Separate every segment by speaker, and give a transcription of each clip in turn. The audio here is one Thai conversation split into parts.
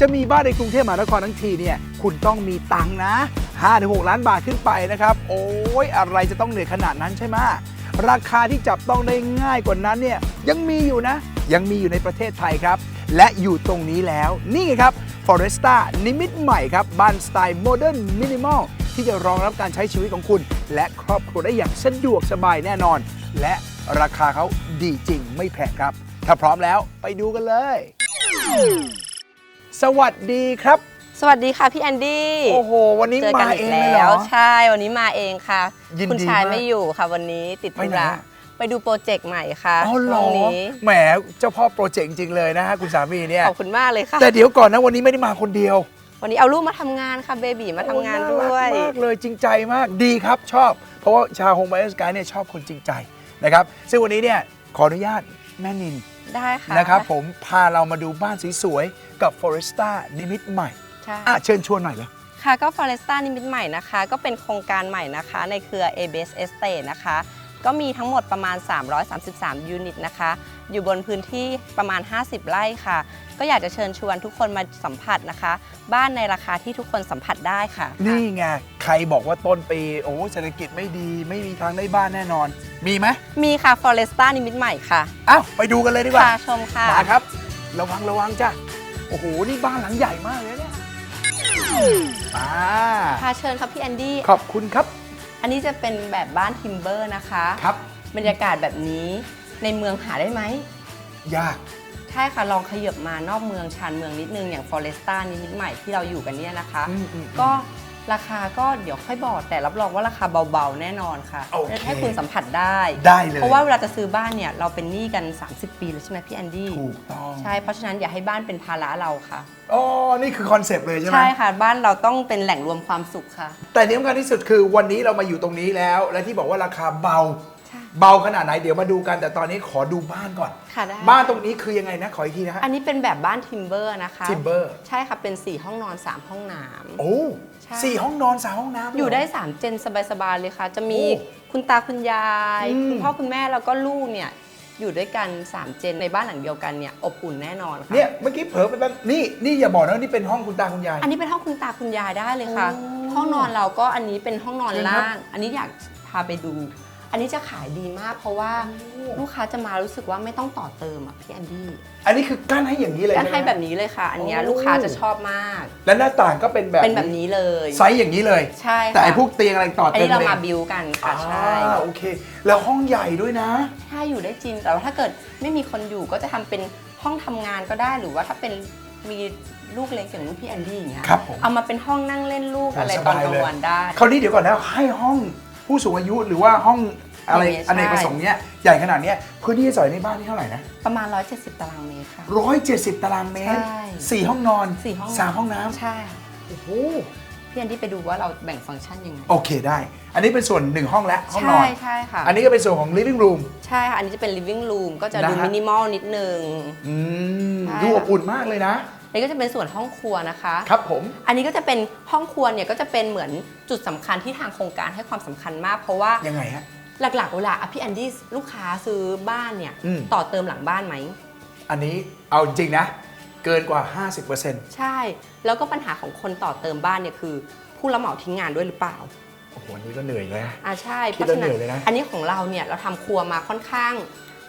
Speaker 1: จะมีบ้านในกรุงเทพมหานครทั้งทีเนี่ยคุณต้องมีตังค์นะ5-6 ล้านบาทขึ้นไปนะครับ โอ้ยอะไรจะต้องเหนื่อยขนาดนั้นใช่ไหมราคาที่จับต้องได้ง่ายกว่านั้นเนี่ยยังมีอยู่นะ ยังมีอยู่ในประเทศไทยครับ และอยู่ตรงนี้แล้วนี่ไงครับ Foresta นิมิตใหม่ครับ บ้านสไตล์โมเดิร์นมินิมอลที่จะรองรับการใช้ชีวิตของคุณ และครอบครัวได้อย่างสะดวกสบายแน่นอน และราคาเขาดีจริงไม่แพงครับ ถ้าพร้อมแล้วไปดูกันเลย สวัสดีครับ
Speaker 2: สวัสดีค่ะพี่แอนดี้
Speaker 1: โอ้โห วันนี้
Speaker 2: เจอ
Speaker 1: มา
Speaker 2: กันอี
Speaker 1: เอกงเลยเหร
Speaker 2: แล้ว
Speaker 1: อ
Speaker 2: ใช่วันนี้มาเองค่ะ
Speaker 1: ยินดี
Speaker 2: คุณชาย
Speaker 1: มาก
Speaker 2: ไม่อยู่ค่ะ วันนี้ติด
Speaker 1: ไป
Speaker 2: ธุ
Speaker 1: ไหน
Speaker 2: ระ
Speaker 1: อะ
Speaker 2: ไปดูโปรเจกต์ใหม่ค่ะ
Speaker 1: อ๋อเหร
Speaker 2: ช่ว
Speaker 1: อง
Speaker 2: นี้
Speaker 1: แหมเจ้าพ่อโปรเจกต์จริงๆเลยนะฮะคุณสามีเนี่ย
Speaker 2: ขอบคุณมากเลยค่ะ
Speaker 1: แต่เดี๋ยวก่อนนะวันนี้ไม่ได้มาคนเดียว
Speaker 2: วันนี้เอาลูกมาทำงานค่ะเบบีมาทำงาน
Speaker 1: โอ้
Speaker 2: ด้วย
Speaker 1: น่ารักมากเลยจริงใจมากดีครับชอบ เพราะว่าชาวโฮมไบเออร์สกายเนี่ยชอบคนจริงใจนะครับซึ่งวันนี้เนี่ยขออนุญาตแม่นิน
Speaker 2: ได้ค่ะ
Speaker 1: นะครับผมพาเรามาดูบ้านสวยๆกับ Foresta นิมิตใหม่
Speaker 2: ใช่
Speaker 1: อะเชิญชวนหน่อยเลย
Speaker 2: ค่ะก็ Foresta นิมิตใหม่นะคะ ก็เป็นโครงการใหม่นะคะ ในเครือ ABS Estate นะคะ ก็มีทั้งหมดประมาณ 333 ยูนิตนะคะ อยู่บนพื้นที่ประมาณ 50 ไร่ค่ะ ก็อยากจะเชิญชวนทุกคนมาสัมผัสนะคะ บ้านในราคาที่ทุกคนสัมผัสได้ค่ะ
Speaker 1: นี่ไง ใครบอกว่าต้นปีโอ้เศรษฐกิจไม่ดีไม่มีทางได้บ้านแน่นอน มีไหม
Speaker 2: มีค่ะ Foresta นิมิตใหม่ค่ะ
Speaker 1: อ้าวไปดูกันเลยดีกว่า
Speaker 2: ค่ะชมค่ะ
Speaker 1: มาครับ ระวังระวังจ้ะโอ้โหนี่บ้านหลังใหญ่มากเลยเนี่ยอ่า
Speaker 2: ค่ะเชิญครับพี่แอนดี้
Speaker 1: ขอบคุณครับ
Speaker 2: อันนี้จะเป็นแบบบ้านทิมเบอร์นะคะ
Speaker 1: ครับ
Speaker 2: บรรยากาศแบบนี้ในเมืองหาได้ไหม
Speaker 1: ยาก
Speaker 2: ใช่ค่ะลองขยับมานอกเมืองชานเมืองนิดนึงอย่าง Foresta นิมิตใหม่ที่เราอยู่กันเนี่ยนะคะ
Speaker 1: อืมอืม
Speaker 2: ก็ ราคาก็เดี๋ยวค่อยบอกแต่รับรองว่าราคาเบาๆ แน่นอนค่ะ
Speaker 1: โอเค
Speaker 2: ให้คุณสัมผัสได้
Speaker 1: ได้เลย
Speaker 2: เพราะว่าเวลาจะซื้อบ้านเนี่ยเราเป็นหนี้กัน 30 ปีแล้วใช่ไหมพี่แอนดี้
Speaker 1: ถูกต้อง
Speaker 2: ใช่เพราะฉะนั้นอย่าให้บ้านเป็นภาระเราค่ะ
Speaker 1: อ๋อนี่คือคอนเซปต์เลยใช่ไหม
Speaker 2: ใช่ค่ะ บ้านเราต้องเป็นแหล่งรวมความสุขค่ะ
Speaker 1: แต่ที่สำคัญที่สุดคือวันนี้เรามาอยู่ตรงนี้แล้ว และที่บอกว่าราคาเบา
Speaker 2: ใช่
Speaker 1: เบาขนาดไหนเดี๋ยวมาดูกันแต่ตอนนี้ขอดูบ้านก่อน
Speaker 2: ค่ะได้
Speaker 1: บ้านตรงนี้คือยังไงนะขออีกทีนะฮะ
Speaker 2: อันนี้เป็นแบบบ้านทิมเบอร์นะคะ
Speaker 1: ทิมเบอร์
Speaker 2: ใช่ค่ะเป็น 4 ห้องนอน 3 ห้องน้ำ
Speaker 1: โอ้
Speaker 2: ใช่
Speaker 1: สี่ห้องนอนสามห้องน้ำ
Speaker 2: อยู่ได้
Speaker 1: เหร
Speaker 2: 3เจนสบายๆเลยค่ะ จะมี
Speaker 1: โอ้
Speaker 2: คุณตาคุณยาย
Speaker 1: อืม
Speaker 2: คุณพ่อคุณแม่แล้วก็ลูกเนี่ยอยู่ด้วยกัน3เจนในบ้านหลังเดียวกันเนี่ยอบอุ่นแน่นอนค่ะ
Speaker 1: เนี่ยเมื่อกี้เผลอไปแบบนี่นี่อย่าบอกนะว่านี่เป็นห้องคุณตาคุณยาย
Speaker 2: อันนี้เป็นห้องคุณตาคุณยายได้เลยค่ะ
Speaker 1: โอ้
Speaker 2: ห้องนอนเราก็อันนี้เป็นห้องนอน
Speaker 1: เชิญครับ
Speaker 2: ล่าง อันนี้อยากพาไปดู อันนี้จะขายดีมาก เพราะว่าลูกค้าจะมารู้สึกว่าไม่ต้องต่อเติมอะพี่แอนดี้
Speaker 1: อันนี้คือกั้นให้อย่างนี้เลย
Speaker 2: กัน
Speaker 1: ช่ไม
Speaker 2: ให้แบบนี้เลยค่ะ อันเนี้ย
Speaker 1: โอ้
Speaker 2: ลูกค้าจะชอบมาก
Speaker 1: และหน้าต่างก็เป็นแบบ
Speaker 2: เป็นแบบนี้เลย
Speaker 1: ไซส์อย่างนี้เลย
Speaker 2: ใช่ค่ะ
Speaker 1: แต่ไอ้พวกเตียงอะไรต่อ
Speaker 2: อัน
Speaker 1: เติม
Speaker 2: นี้เรา
Speaker 1: ลย
Speaker 2: มาบิวกันค่ะใช่
Speaker 1: อ่าโอเค แล้วห้องใหญ่ด้วยนะ
Speaker 2: ถ้าอยู่ได้จริงแต่ว่าถ้าเกิดไม่มีคนอยู่ก็จะทำเป็นห้องทำงานก็ได้หรือว่าถ้าเป็นมีลูกเล็กอย่างลูกพี่แอนดี้อย่างเงี้ย
Speaker 1: ครับผม
Speaker 2: เอามาเป็นห้องนั่งเล่นลูก
Speaker 1: โอ้
Speaker 2: อะไร
Speaker 1: ส
Speaker 2: ตอน
Speaker 1: บาย
Speaker 2: กลาง
Speaker 1: เลย
Speaker 2: วันได้
Speaker 1: คราวนี้เดี๋ยวก่อนนะให้ห้อง ผู้สูงอายุหรือว่าห้องอะไร
Speaker 2: ใช่
Speaker 1: อเนกประสงค์เนี้ยใหญ่ขนาดเนี้ยพื้นที่ใส่ในบ้านนี่เท่าไหร่นะ
Speaker 2: ประมาณ 170 ตารางเมตรค่ะ
Speaker 1: ร้อยเจ็ดสิบตารางเมตร
Speaker 2: ใช่
Speaker 1: สี่ห้องนอน
Speaker 2: สี่ห้อง
Speaker 1: สามห้องน้ำ
Speaker 2: ใช่
Speaker 1: โอ้โห
Speaker 2: พี่แอนดี้ไปดูว่าเราแบ่งฟังก์ชันยังไง
Speaker 1: โอเคได้ อันนี้เป็นส่วนหนึ่งห้องแล้วห้องน
Speaker 2: ใช่
Speaker 1: อน
Speaker 2: ใช่ค่ะ
Speaker 1: อันนี้ก็เป็นส่วนของ living room
Speaker 2: ใช่ค่ะ อันนี้จะเป็น living room ก็จะดู
Speaker 1: นะฮะ
Speaker 2: มินิมอลนิดนึง
Speaker 1: อืม
Speaker 2: ใช่
Speaker 1: ดูอบอุ่นมากเลยนะ
Speaker 2: อั นนี้ก็จะเป็นส่วนห้องครัวนะคะ
Speaker 1: ครับผม
Speaker 2: อันนี้ก็จะเป็นห้องครัวเนี่ยก็จะเป็นเหมือนจุดสำคัญที่ทางโครงการให้ความสำคัญมาก เพราะว่า
Speaker 1: ยังไงฮะ
Speaker 2: หลักๆเวลาอะพี่แอนดี้ลูกค้าซื้อบ้านเนี่ย
Speaker 1: อืม
Speaker 2: ต่อเติมหลังบ้านไหม
Speaker 1: อันนี้เอาจริงๆนะ เกินกว่า 50%
Speaker 2: ใช่ แล้วก็ปัญหาของคนต่อเติมบ้านเนี่ยคือ ผู้รับเหมาทิ้งงานด้วยหรือเปล่า
Speaker 1: โอ้โหอันนี้ก็เหนื่อยเลยนะ
Speaker 2: อ่าใช่
Speaker 1: คิ
Speaker 2: เพ
Speaker 1: ด
Speaker 2: ราะ
Speaker 1: แล้ว
Speaker 2: ฉะนั้
Speaker 1: เหนื่อยเลยนะ
Speaker 2: นอันนี้ของเราเนี่ยเราทำครัวมาค่อนข้าง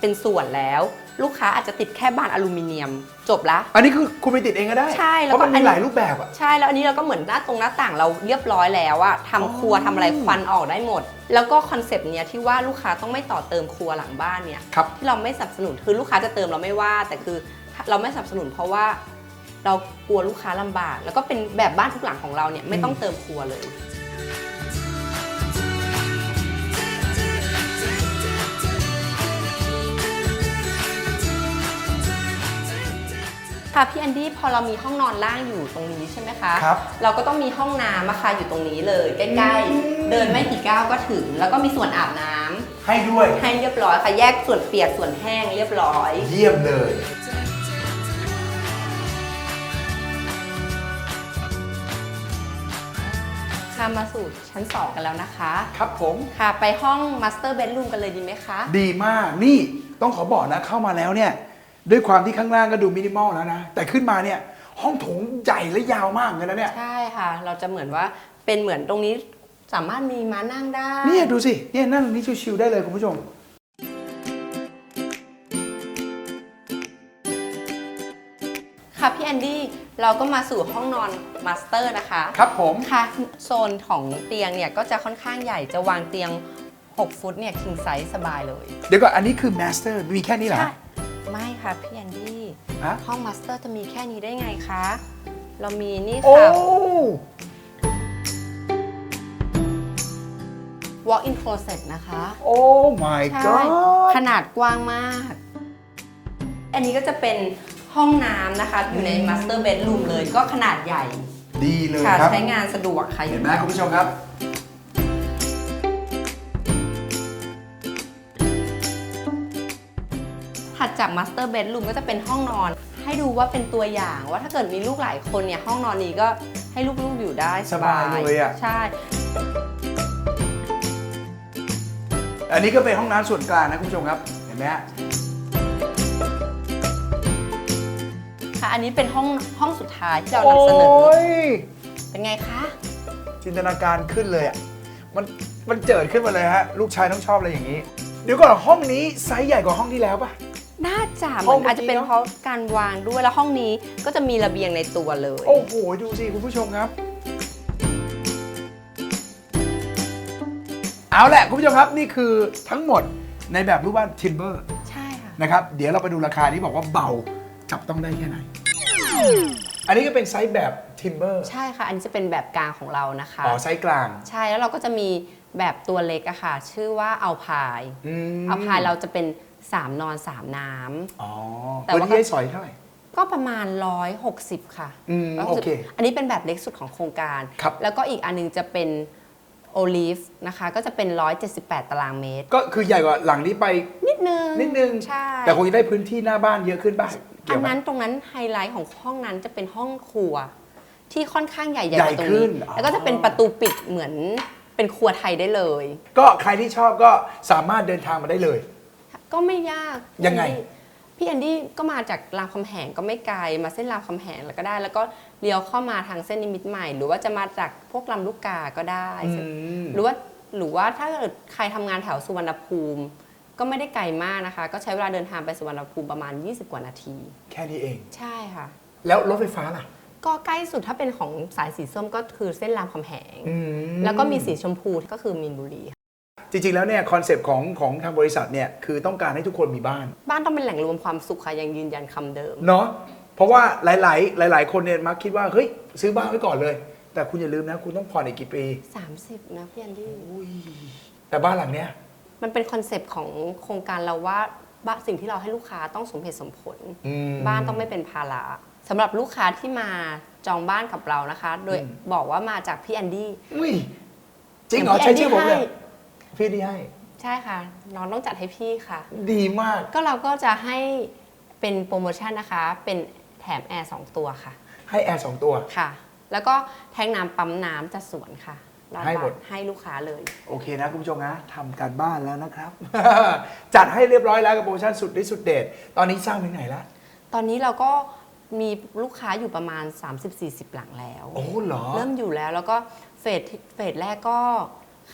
Speaker 2: เป็นส่วนแล้ว ลูกค้าอาจจะติดแค่บานอลูมิเนียม จบละ
Speaker 1: อันนี้คือคุณไปติดเองก็ได้
Speaker 2: ใช่แล้
Speaker 1: เพ
Speaker 2: วก็
Speaker 1: ราะมัน
Speaker 2: อัน
Speaker 1: มี
Speaker 2: นี้
Speaker 1: หลายรูปแบบอะ
Speaker 2: ใช่แล้วอันนี้เราก็เหมือนหน้าตรงหน้าต่างเราเรียบร้อยแล้วอะทำครัว
Speaker 1: อ๋อ
Speaker 2: ทำอะไรควันออกได้หมด แล้วก็คอนเซปต์เนี้ยที่ว่าลูกค้าต้องไม่ต่อเติมครัวหลังบ้านเนี่ย
Speaker 1: ครับ
Speaker 2: ที่เราไม่สนับสนุนคือลูกค้าจะเติมเราไม่ว่า แต่คือเราไม่สนับสนุนเพราะว่า เรากลัวลูกค้าลำบาก แล้วก็เป็นแบบบ้านทุกหลังของเราเนี่ยไม่ต้องเติมครัวเลย ค่ะพี่แอนดี้พอเรามีห้องนอนล่างอยู่ตรงนี้ใช่ไหมคะ
Speaker 1: ครับ
Speaker 2: เราก็ต้องมีห้องน้ำอะค่ะอยู่ตรงนี้เลยใกล้ๆ เดินไม่กี่ก้าวก็ถึง แล้วก็มีส่วนอาบน้ำ
Speaker 1: ให้ด้วย
Speaker 2: ให้เรียบร้อยค่ะแยกส่วนเปียกส่วนแห้งเรียบร้อย
Speaker 1: เยี่ยมเลย
Speaker 2: ค่ะมาสู่ชั้น 2 กันแล้วนะคะ
Speaker 1: ครับผม
Speaker 2: ค่ะ ไปห้องมาสเตอร์เบด o ูมกันเลยดีไหมคะ
Speaker 1: ดีมาก นี่ต้องขอบอกนะเข้ามาแล้วเนี่ย ด้วยความที่ข้างล่างก็ดูมินิมอลแล้วนะ แต่ขึ้นมาเนี่ยห้องโถงใหญ่และยาวมากเลยนะเนี่ย
Speaker 2: ใช่ค่ะ เราจะเหมือนว่าเป็นเหมือนตรงนี้สามารถมีม้านั่งได้
Speaker 1: เนี่ยดูสิ เนี่ยนั่งตรงนี้ชิวๆได้เลยคุณผู้ชม
Speaker 2: ค่ะพี่แอนดี้เราก็มาสู่ห้องนอนมาสเตอร์นะคะ
Speaker 1: ครับผม
Speaker 2: ค่ะ โซนของเตียงเนี่ยก็จะค่อนข้างใหญ่จะวางเตียง 6 ฟุตเนี่ย king size สบายเลย
Speaker 1: เดี๋ยวก่อนอันนี้คือ master มีแค่นี้เหรอ
Speaker 2: ใช่ ไม่ค่ะพี่แอนดี้
Speaker 1: ฮะ
Speaker 2: ห้องมาสเตอร์จะมีแค่นี้ได้ไงคะ เรามีนี่
Speaker 1: โอ้
Speaker 2: ค่ะ walk in closet นะคะ
Speaker 1: โอ้ my
Speaker 2: ใช่
Speaker 1: god
Speaker 2: ขนาดกว้างมาก อันนี้ก็จะเป็นห้องน้ำนะคะ อยู่ใน master bedroom เลยก็ขนาดใหญ่
Speaker 1: ดีเลย
Speaker 2: ค่ะ
Speaker 1: ครับ
Speaker 2: ใช้งานสะดวกค่ะ
Speaker 1: เห็นไหมคุณผู้ชมครับ
Speaker 2: ถัดจาก master bedroom ก็จะเป็นห้องนอน ให้ดูว่าเป็นตัวอย่างว่าถ้าเกิดมีลูกหลายคนเนี่ยห้องนอนนี้ก็ให้ลูกๆอยู่ได้
Speaker 1: สบายเลยอะ
Speaker 2: ใช่
Speaker 1: อันนี้ก็เป็นห้องน้ำส่วนกลางนะคุณผู้ชมครับ เห็นไหมฮะ
Speaker 2: ค่ะอันนี้เป็นห้องห้องสุดท้ายที่เรานำเสนอ
Speaker 1: โอ้ย
Speaker 2: เป็นไงคะ
Speaker 1: จินตนาการขึ้นเลยอะมันมันเจิดขึ้นมาเลยฮะ ลูกชายต้องชอบอะไรอย่างนี้ เดี๋ยวก่อนห้องนี้ไซส์ใหญ่กว่าห้องที่แล้วป่ะ
Speaker 2: น่าจะเห
Speaker 1: ห้
Speaker 2: มื
Speaker 1: อ
Speaker 2: องนอาจจะเป็น
Speaker 1: เมื่อกี้เนอะ
Speaker 2: เพราะการวางด้วยแล้วห้องนี้ก็จะมีระเบียงในตัวเลย
Speaker 1: โอ้โห ดูสิ คุณผู้ชมครับ เอาแหละ คุณผู้ชมครับ นี่คือทั้งหมดในแบบรูปบ้านทิมเบอร์
Speaker 2: ใช่ค่ะ
Speaker 1: นะครับ เดี๋ยวเราไปดูราคาที่บอกว่าเบา จับต้องได้แค่ไหน อันนี้ก็เป็นไซส์แบบทิมเบอร์
Speaker 2: ใช่ค่ะ อันนี้จะเป็นแบบกลางของเรานะคะ
Speaker 1: อ๋อ ไซส์กลาง
Speaker 2: ใช่แล้วเราก็จะมีแบบตัวเล็กอะค่ะ ชื่อว่าเอาพาย
Speaker 1: อืม
Speaker 2: เอาพายเราจะเป็น 3 นอน 3 น้ำ
Speaker 1: อ๋อ
Speaker 2: แต่
Speaker 1: วัน
Speaker 2: ว่า
Speaker 1: นี้ให้สอยเท่าไหร่
Speaker 2: ก็ประมาณ 160 ค่ะ
Speaker 1: อืม
Speaker 2: 160
Speaker 1: โอเค
Speaker 2: อันนี้เป็นแบบเล็กสุดของโครงการ
Speaker 1: ครับ
Speaker 2: แล้วก็อีกอันนึงจะเป็นโอลิฟนะคะ ก็จะเป็น 178 ตารางเมตร
Speaker 1: ก็คือใหญ่กว่าหลังนี้ไป
Speaker 2: นิดนึง
Speaker 1: นิดนึง
Speaker 2: ใช่
Speaker 1: แต่คงจะได้พื้นที่หน้าบ้านเยอะขึ้นป่ะเกี่
Speaker 2: อั
Speaker 1: ย
Speaker 2: น
Speaker 1: วไหม
Speaker 2: นั้นตรงนั้นไฮไลท์ของห้องนั้นจะเป็นห้องครัว ที่ค่อนข้างใหญ่ใหญ่
Speaker 1: ใหญ่
Speaker 2: กว่าตรง
Speaker 1: ขึ้
Speaker 2: นี้
Speaker 1: นอ๋อ
Speaker 2: แล้วก็จะเป็นประตูปิดเหมือนเป็นครัวไทยได้เลย
Speaker 1: ก็ใครที่ชอบก็สามารถเดินทางมาได้เลย
Speaker 2: ก็ไม่ยาก
Speaker 1: ยังไง
Speaker 2: พี่แอนดี้ก็มาจากรามคำแหงก็ไม่ไกลมาเส้นรามคำแหงแล้วก็ได้ แล้วก็เลี้ยวเข้ามาทางเส้นนิมิตรใหม่ หรือว่าจะมาจากพวกลำลูกกาก็ได้
Speaker 1: อืม
Speaker 2: หรือว่าหรือว่าถ้าเกิดใครทำงานแถวสุวรรณภูมิ ก็ไม่ได้ไกลมากนะคะ ก็ใช้เวลาเดินทางไปสุวรรณภูมิประมาณ 20 กว่านาที
Speaker 1: แค่นี้เอง
Speaker 2: ใช่ค่ะ
Speaker 1: แล้วรถไฟฟ้าล่ะ
Speaker 2: ก็ใกล้สุดถ้าเป็นของสายสีส้มก็คือเส้นรามคำแหง
Speaker 1: อืม
Speaker 2: แล้วก็มีสีชมพูก็คือมีนบุรี
Speaker 1: จริงๆ แล้วเนี่ยคอนเซปต์ของของทางบริษัทเนี่ยคือต้องการให้ทุกคนมีบ้าน
Speaker 2: บ้านต้องเป็นแหล่งรวมความสุขค่ะยังยืนยันคำเดิม
Speaker 1: เนาะเพราะว่าหลาย ๆ หลาย ๆ คนเนี่ยมักคิดว่าเฮ้ยซื้อบ้านไว้ก่อนเลย แต่คุณอย่าลืมนะ คุณต้องผ่อนอีกกี่ปี
Speaker 2: 30 นะพี่แอนดี้
Speaker 1: อุ้ยแต่บ้านหลังเนี้ย
Speaker 2: มันเป็นคอนเซปต์ของโครงการเราว่าบ้านสิ่งที่เราให้ลูกค้าต้องสมเหตุสมผล
Speaker 1: อืม
Speaker 2: บ้านต้องไม่เป็นภาระสำหรับลูกค้าที่มาจองบ้านกับเรานะคะ โดย
Speaker 1: อืม
Speaker 2: บอกว่ามาจากพี่แอนดี้
Speaker 1: อุ้ยจริงเหรอ
Speaker 2: พี่
Speaker 1: ใช้ชื่อผมเลย
Speaker 2: ให้
Speaker 1: พี่ที่ให้
Speaker 2: ใช่ค่ะน้องต้องจัดให้พี่ค่ะ
Speaker 1: ดีมาก
Speaker 2: ก็เราก็จะให้เป็นโปรโมชั่นนะคะ เป็นแถมแอร์สองตัวค่ะ
Speaker 1: ให้แอร์สองตัว
Speaker 2: ค่ะ แล้วก็แทงน้ำปั๊มน้ำจัดสวนค่ะร้อย
Speaker 1: ให้หมด
Speaker 2: บาทให้ลูกค้าเลย
Speaker 1: โอเคนะคุณผู้ชมนะทำการบ้านแล้วนะครับ จัดให้เรียบร้อยแล้วกับโปรโมชั่นสุดฤทธิ์สุดเด็ดตอนนี้สร้างถึงไหนแล้ว
Speaker 2: ตอนนี้เราก็มีลูกค้าอยู่ประมาณ 30-40 หลังแล้ว
Speaker 1: โอ้เหรอ
Speaker 2: เริ่มอยู่แล้วแล้วก็เฟสที่เฟสแรกก็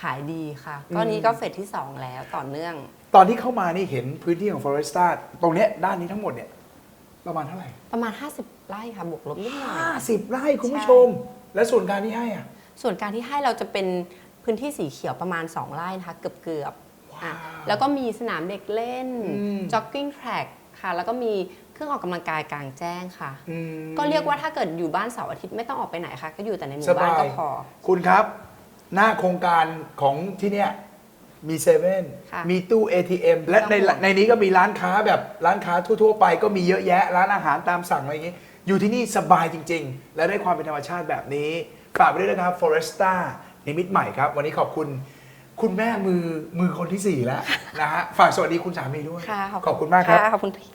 Speaker 2: ขายดีค่ะ
Speaker 1: อืม
Speaker 2: ก็นี้ก็เฟสที่ 2 แล้วต่อเนื่อง
Speaker 1: ตอนที่เข้ามานี่เห็นพื้นที่ของ Foresta ตรงเนี้ยด้านนี้ทั้งหมดเนี่ยประมาณเท่าไหร่
Speaker 2: ประมาณ 50 ไร่ค่ะบวกลบนิดหน่อย
Speaker 1: 50 ไร่คุณผู้ชม และส่วนการที่ให้อะ
Speaker 2: ส่วนการที่ให้เราจะเป็นพื้นที่สีเขียวประมาณ 2 ไร่นะคะ เกือบเกือบๆ
Speaker 1: ว้าว
Speaker 2: อะแล้วก็มีสนามเด็กเล่น
Speaker 1: อืม
Speaker 2: จ็อกกิ้งแทร็กค่ะ แล้วก็มีเครื่องออกกำลังกายกลางแจ้งค่ะ
Speaker 1: อืม
Speaker 2: ก็เรียกว่าถ้าเกิดอยู่บ้านเสาร์อาทิตย์ไม่ต้องออกไปไหนค่ะ ก็อยู่แต่ในหมู่
Speaker 1: ส
Speaker 2: บ้า
Speaker 1: บานย
Speaker 2: ก็พอ
Speaker 1: คุณครับ หน้าโครงการของที่เนี่ยมีเซเว่น
Speaker 2: ค่ะ
Speaker 1: มีตู้ ATM และใน
Speaker 2: ไม่ต้องห่วง
Speaker 1: ในนี้ก็มีร้านค้าแบบร้านค้าทั่ว ๆ ไปก็มีเยอะแยะ ร้านอาหารตามสั่งอะไรอย่างงี้ อยู่ที่นี่สบายจริง ๆ และได้ความเป็นธรรมชาติแบบนี้ฝากไปด้วยนะครับ Foresta นิมิตใหม่ครับ วันนี้ขอบคุณ คุณแม่มือมือคนที่4แล้วนะฮะฝากสวัสดีคุณสามีด้วย
Speaker 2: ค่ะ
Speaker 1: ขอบคุณมากครับะ
Speaker 2: ขอบคุณพี่